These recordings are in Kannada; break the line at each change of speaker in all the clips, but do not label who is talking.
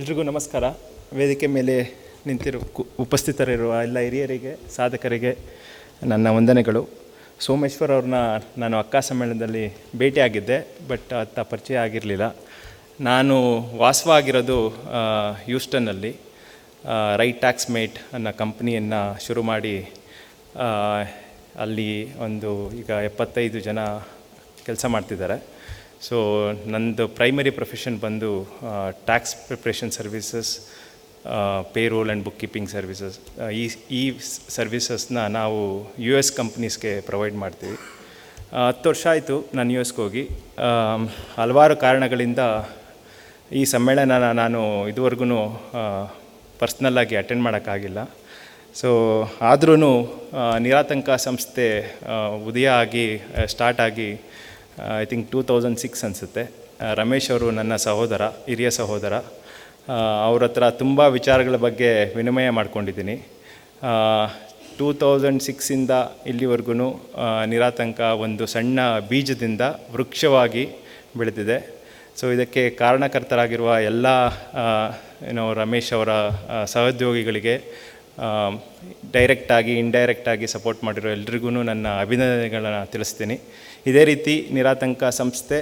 ಎಲ್ರಿಗೂ ನಮಸ್ಕಾರ. ವೇದಿಕೆ ಮೇಲೆ ನಿಂತಿರೋ ಕು- ಉಪಸ್ಥಿತರಿರುವ ಎಲ್ಲ ಹಿರಿಯರಿಗೆ, ಸಾಧಕರಿಗೆ ನನ್ನ ವಂದನೆಗಳು. ಸೋಮೇಶ್ವರ್ ಅವ್ರನ್ನ ನಾನು ಅಕ್ಕ ಸಮ್ಮೇಳನದಲ್ಲಿ ಭೇಟಿಯಾಗಿದ್ದೆ, ಬಟ್ ಅತ್ತ ಪರಿಚಯ ಆಗಿರಲಿಲ್ಲ. ನಾನು ವಾಸವಾಗಿರೋದು ಯೂಸ್ಟನ್ನಲ್ಲಿ ರೈಟ್ ಟ್ಯಾಕ್ಸ್ ಮೇಟ್ ಅನ್ನೋ ಕಂಪ್ನಿಯನ್ನು ಶುರು ಮಾಡಿ ಅಲ್ಲಿ ಒಂದು ಈಗ ಎಪ್ಪತ್ತೈದು ಜನ ಕೆಲಸ ಮಾಡ್ತಿದ್ದಾರೆ. ಸೊ ನಂದು ಪ್ರೈಮರಿ ಪ್ರೊಫೆಷನ್ ಬಂದು tax preparation services payroll and bookkeeping services ಈ ಈ ಸರ್ವಿಸಸ್ನ ನಾವು ಯು ಎಸ್ ಕಂಪ್ನೀಸ್ಗೆ ಪ್ರೊವೈಡ್ ಮಾಡ್ತೀವಿ. ಹತ್ತು ವರ್ಷ ಆಯಿತು ನಾನು ಯು ಎಸ್ಗೆ ಹೋಗಿ. ಹಲವಾರು ಕಾರಣಗಳಿಂದ ಈ ಸಮ್ಮೇಳನ ನಾನು ಇದುವರೆಗೂ ಪರ್ಸ್ನಲ್ಲಾಗಿ ಅಟೆಂಡ್ ಮಾಡೋಕ್ಕಾಗಿಲ್ಲ. ಸೊ ಆದ್ರೂ ನಿರಾತಂಕ ಸಂಸ್ಥೆ ಉದಯ ಆಗಿ ಸ್ಟಾರ್ಟ್ ಆಗಿ I think two thousand six ಅನಿಸುತ್ತೆ. ರಮೇಶ್ ಅವರು ನನ್ನ ಸಹೋದರ ಹಿರಿಯ ಸಹೋದರ. ಅವ್ರ ಹತ್ರ ತುಂಬ ವಿಚಾರಗಳ ಬಗ್ಗೆ ವಿನಿಮಯ ಮಾಡ್ಕೊಂಡಿದ್ದೀನಿ. ಟೂ ತೌಸಂಡ್ ಸಿಕ್ಸಿಂದ ಇಲ್ಲಿವರೆಗೂ ನಿರಾತಂಕ ಒಂದು ಸಣ್ಣ ಬೀಜದಿಂದ ವೃಕ್ಷವಾಗಿ ಬೆಳೆದಿದೆ. ಸೊ ಇದಕ್ಕೆ ಕಾರಣಕರ್ತರಾಗಿರುವ ಎಲ್ಲ ಆ, ಏನೋ ರಮೇಶ್ ಅವರ ಆ, ಸಹೋದ್ಯೋಗಿಗಳಿಗೆ ಡೈರೆಕ್ಟಾಗಿ ಇಂಡೈರೆಕ್ಟಾಗಿ ಸಪೋರ್ಟ್ ಮಾಡಿರೋ ಎಲ್ರಿಗೂ ನನ್ನ ಅಭಿನಂದನೆಗಳನ್ನು ತಿಳಿಸ್ತೀನಿ. ಇದೇ ರೀತಿ ನಿರಾತಂಕ ಸಂಸ್ಥೆ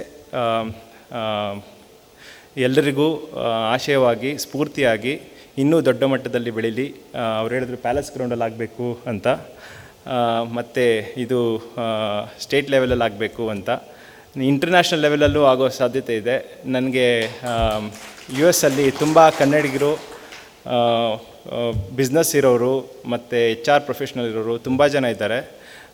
ಎಲ್ಲರಿಗೂ ಆಶಯವಾಗಿ, ಸ್ಫೂರ್ತಿಯಾಗಿ ಇನ್ನೂ ದೊಡ್ಡ ಮಟ್ಟದಲ್ಲಿ ಬೆಳೀಲಿ. ಅವ್ರು ಹೇಳಿದ್ರು ಪ್ಯಾಲೇಸ್ ಗ್ರೌಂಡಲ್ಲಿ ಆಗಬೇಕು ಅಂತ. ಮತ್ತು ಇದು ಸ್ಟೇಟ್ ಲೆವೆಲಲ್ಲಿ ಆಗಬೇಕು ಅಂತ. ಇಂಟರ್ನ್ಯಾಷನಲ್ ಲೆವೆಲಲ್ಲೂ ಆಗೋ ಸಾಧ್ಯತೆ ಇದೆ. ನನಗೆ ಯು ಎಸ್ ಅಲ್ಲಿ ತುಂಬ ಕನ್ನಡಿಗರು ಬಿಸ್ನೆಸ್ ಇರೋರು ಮತ್ತು ಎಚ್ ಆರ್ ಪ್ರೊಫೆಷ್ನಲ್ ಇರೋರು ತುಂಬ ಜನ ಇದ್ದಾರೆ.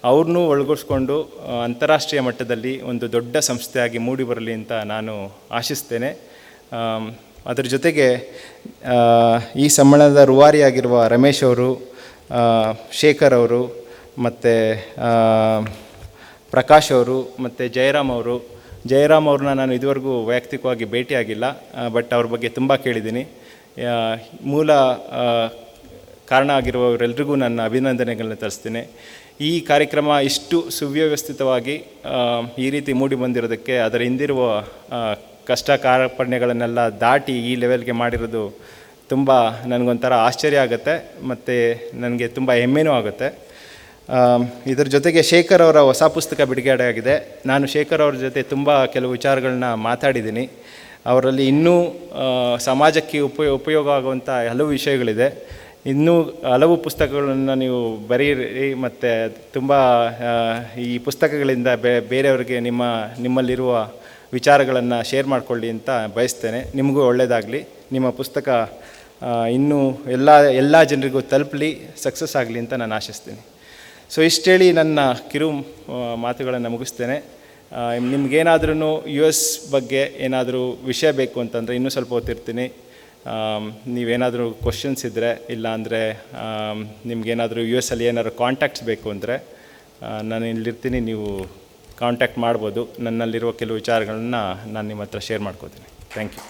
ಅವ್ರನ್ನೂ ಒಳಗೂಡಿಸ್ಕೊಂಡು ಅಂತಾರಾಷ್ಟ್ರೀಯ ಮಟ್ಟದಲ್ಲಿ ಒಂದು ದೊಡ್ಡ ಸಂಸ್ಥೆಯಾಗಿ ಮೂಡಿ ಬರಲಿ ಅಂತ ನಾನು ಆಶಿಸ್ತೇನೆ. ಅದರ ಜೊತೆಗೆ ಈ ಸಮ್ಮೇಳನದ ರುವಾರಿಯಾಗಿರುವ ರಮೇಶ್ ಅವರು ಶೇಖರ್ ಅವರು, ಮತ್ತು ಪ್ರಕಾಶ್ ಅವರು, ಮತ್ತು ಜಯರಾಮ್ ಅವರು. ಜಯರಾಮ್ ಅವ್ರನ್ನ ನಾನು ಇದುವರೆಗೂ ವೈಯಕ್ತಿಕವಾಗಿ ಭೇಟಿಯಾಗಿಲ್ಲ ಬಟ್ ಅವ್ರ ಬಗ್ಗೆ ತುಂಬ ಕೇಳಿದ್ದೀನಿ. ಮೂಲ ಕಾರಣ ಆಗಿರುವವರೆಲ್ಲರಿಗೂ ನನ್ನ ಅಭಿನಂದನೆಗಳನ್ನ ತರಿಸ್ತೀನಿ. ಈ ಕಾರ್ಯಕ್ರಮ ಇಷ್ಟು ಸುವ್ಯವಸ್ಥಿತವಾಗಿ ಈ ರೀತಿ ಮೂಡಿ ಬಂದಿರೋದಕ್ಕೆ, ಅದರ ಹಿಂದಿರುವ ಕಷ್ಟ ಕಾರ್ಪಣ್ಯಗಳನ್ನೆಲ್ಲ ದಾಟಿ ಈ ಲೆವೆಲ್ಗೆ ಮಾಡಿರೋದು ತುಂಬ ನನಗೊಂಥರ ಆಶ್ಚರ್ಯ ಆಗುತ್ತೆ, ಮತ್ತು ನನಗೆ ತುಂಬ ಹೆಮ್ಮೆನೂ ಆಗುತ್ತೆ. ಇದರ ಜೊತೆಗೆ ಶೇಖರ್ ಅವರ ಹೊಸ ಪುಸ್ತಕ ಬಿಡುಗಡೆ ಆಗಿದೆ ನಾನು ಶೇಖರ್ ಅವರ ಜೊತೆ ತುಂಬ ಕೆಲವು ವಿಚಾರಗಳನ್ನ ಮಾತಾಡಿದ್ದೀನಿ. ಅವರಲ್ಲಿ ಇನ್ನೂ ಸಮಾಜಕ್ಕೆ ಉಪಯೋ, ಉಪಯೋಗ ಆಗುವಂಥ ಹಲವು ವಿಷಯಗಳಿದೆ. ಇನ್ನೂ ಹಲವು ಪುಸ್ತಕಗಳನ್ನು ನೀವು ಬರೀರಿ ಮತ್ತು ತುಂಬ ಈ ಪುಸ್ತಕಗಳಿಂದ ಬೇರೆಯವರಿಗೆ ನಿಮ್ಮ, ನಿಮ್ಮಲ್ಲಿರುವ ವಿಚಾರಗಳನ್ನು ಶೇರ್ ಮಾಡಿಕೊಳ್ಳಿ ಅಂತ ಬಯಸ್ತೇನೆ. ನಿಮಗೂ ಒಳ್ಳೆಯದಾಗಲಿ ನಿಮ್ಮ ಪುಸ್ತಕ ಇನ್ನೂ ಎಲ್ಲ ಎಲ್ಲ ಜನರಿಗೂ ತಲುಪಲಿ, ಸಕ್ಸಸ್ ಆಗಲಿ ಅಂತ ನಾನು ಆಶಿಸ್ತೀನಿ. ಸೊ, ಇಷ್ಟೇಳಿ ನನ್ನ ಕಿರು ಮಾತುಗಳನ್ನು ಮುಗಿಸ್ತೇನೆ. ನಿಮ್ಗೇನಾದ್ರೂ ಯು ಎಸ್ ಬಗ್ಗೆ ಏನಾದರೂ ವಿಷಯ ಬೇಕು ಅಂತಂದರೆ ಇನ್ನೂ ಸ್ವಲ್ಪ ಹೊತ್ತಿರ್ತೀನಿ. ನೀವೇನಾದರೂ ಕ್ವಶನ್ಸ್ ಇದ್ದರೆ ಇಲ್ಲಾಂದರೆ ನಿಮಗೇನಾದರೂ ಯು ಎಸ್ ಅಲ್ಲಿ ಏನಾದರೂ ಕಾಂಟ್ಯಾಕ್ಟ್ಸ್ ಬೇಕು ಅಂದರೆ ನಾನು ಇಲ್ಲಿರ್ತೀನಿ, ನೀವು ಕಾಂಟ್ಯಾಕ್ಟ್ ಮಾಡ್ಬೋದು. ನನ್ನಲ್ಲಿರುವ ಕೆಲವು ವಿಚಾರಗಳನ್ನ ನಾನು ನಿಮ್ಮ ಹತ್ರ ಶೇರ್ ಮಾಡ್ಕೋತೀನಿ. Thank you